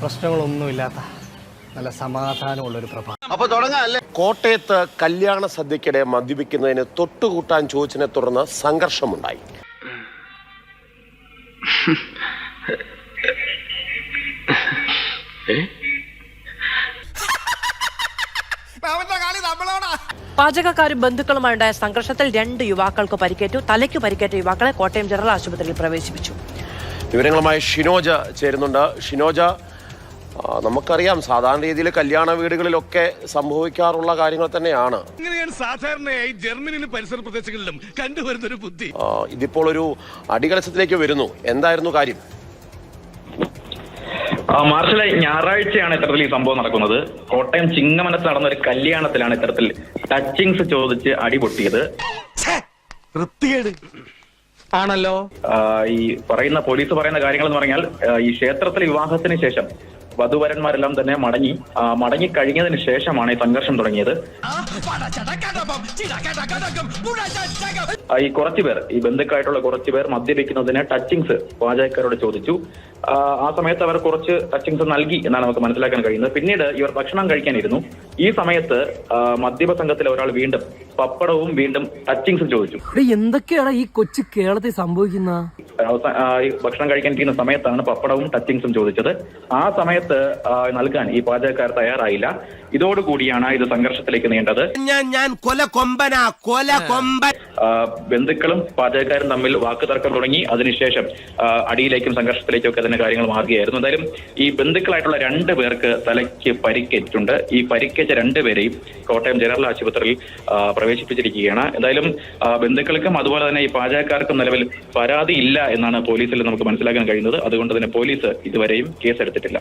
പ്രശ്നങ്ങളൊന്നുമില്ലാത്ത നല്ല സമാധാനമുള്ളൊരു പ്രഭാതം അപ്പൊ തുടങ്ങാല്ലേ? കോട്ടയത്ത് കല്യാണ സദ്യക്കിടെ മദ്യപിക്കുന്നതിന് തൊട്ടുകൂട്ടാൻ ചോദിച്ചതിനെ തുടർന്ന് സംഘർഷമുണ്ടായി. പാചകക്കാരും ബന്ധുക്കളുമായുണ്ടായ സംഘർഷത്തിൽ രണ്ട് യുവാക്കൾക്ക് പരിക്കേറ്റു. തലയ്ക്ക് പരിക്കേറ്റ യുവാക്കളെ കോട്ടയം ജനറൽ ആശുപത്രിയിൽ പ്രവേശിപ്പിച്ചു. വിവരങ്ങളുമായി ഷിനോജ ചേരുന്നുണ്ട്. ഷിനോജ നമുക്കറിയാം സാധാരണ രീതിയിൽ കല്യാണ വീടുകളിലൊക്കെ സംഭവിക്കാറുള്ള കാര്യങ്ങൾ തന്നെയാണ്. ഇങ്ങനെയാണ് സാധാരണയായി ജർമ്മനിയിലും പരിസര പ്രദേശങ്ങളിലും കണ്ടുവരുന്ന ഒരു ബുദ്ധി ഇതിപ്പോൾ ഒരു അടികലശത്തിലേക്ക് വരുന്നു. എന്തായിരുന്നു കാര്യം? ആ, മാർഷലെ ഞായറാഴ്ചയാണ് ഇത്തരത്തിൽ ഈ സംഭവം നടക്കുന്നത്. കോട്ടയം ചിങ്ങമനത്ത് നടന്ന ഒരു കല്യാണത്തിലാണ് ഇത്തരത്തിൽ ടച്ചിങ്സ് ചോദിച്ച് അടിപൊട്ടിയത് ആണല്ലോ? ഈ പറയുന്ന പോലീസ് പറയുന്ന കാര്യങ്ങൾ എന്ന് പറഞ്ഞാൽ ഈ ക്ഷേത്രത്തിലെ വിവാഹത്തിന് ശേഷം വധുവരന്മാരെല്ലാം തന്നെ മടങ്ങി മടങ്ങി കഴിഞ്ഞതിന് ശേഷമാണ് ഈ സംഘർഷം തുടങ്ങിയത്. ഈ കുറച്ചുപേർ ഈ ബന്ധുക്കളായിട്ടുള്ള കുറച്ചുപേർ മദ്യപിക്കുന്നതിന് ടച്ചിങ്സ് പാചകക്കാരോട് ചോദിച്ചു. ആ, സമയത്ത് അവർ കുറച്ച് ടച്ചിങ്സ് നൽകി എന്നാണ് നമുക്ക് മനസ്സിലാക്കാൻ കഴിയുന്നത്. പിന്നീട് ഇവർ ഭക്ഷണം കഴിക്കാനിരുന്നു. ഈ സമയത്ത് മദ്യപ സംഘത്തിലെ ഒരാൾ വീണ്ടും പപ്പടവും വീണ്ടും ടച്ചിങ്സും ചോദിച്ചു. എന്തൊക്കെയാണ് ഈ കൊച്ചു കേരളത്തിൽ സംഭവിക്കുന്ന? ഭക്ഷണം കഴിക്കാനിരിക്കുന്ന സമയത്താണ് പപ്പടവും ടച്ചിങ്സും ചോദിച്ചത്. ആ സമയത്ത് നൽകാൻ ഈ പാചകക്കാർ തയ്യാറായില്ല. ഇതോടുകൂടിയാണ് ഇത് സംഘർഷത്തിലേക്ക് നീണ്ടത്. ഞാൻ ഞാൻ കൊല കൊമ്പനാ കൊല കൊമ്പൻ. ബന്ധുക്കളും പാചകക്കാരും തമ്മിൽ വാക്കുതർക്കം തുടങ്ങി. അതിനുശേഷം അടിയിലേക്കും സംഘർഷത്തിലേക്കും ഒക്കെ തന്നെ കാര്യങ്ങൾ മാറുകയായിരുന്നു. എന്തായാലും ഈ ബന്ധുക്കളായിട്ടുള്ള രണ്ട് പേർക്ക് തലയ്ക്ക് പരിക്കേറ്റിട്ടുണ്ട്. ഈ പരിക്കേറ്റ രണ്ടുപേരെയും കോട്ടയം ജനറൽ ആശുപത്രിയിൽ പ്രവേശിപ്പിച്ചിരിക്കുകയാണ്. എന്തായാലും ബന്ധുക്കൾക്കും അതുപോലെ തന്നെ ഈ പാചകക്കാർക്കും നിലവിൽ പരാതിയില്ല എന്നാണ് പോലീസിൽ നമുക്ക് മനസ്സിലാക്കാൻ കഴിയുന്നത്. അതുകൊണ്ട് തന്നെ പോലീസ് ഇതുവരെയും കേസെടുത്തിട്ടില്ല.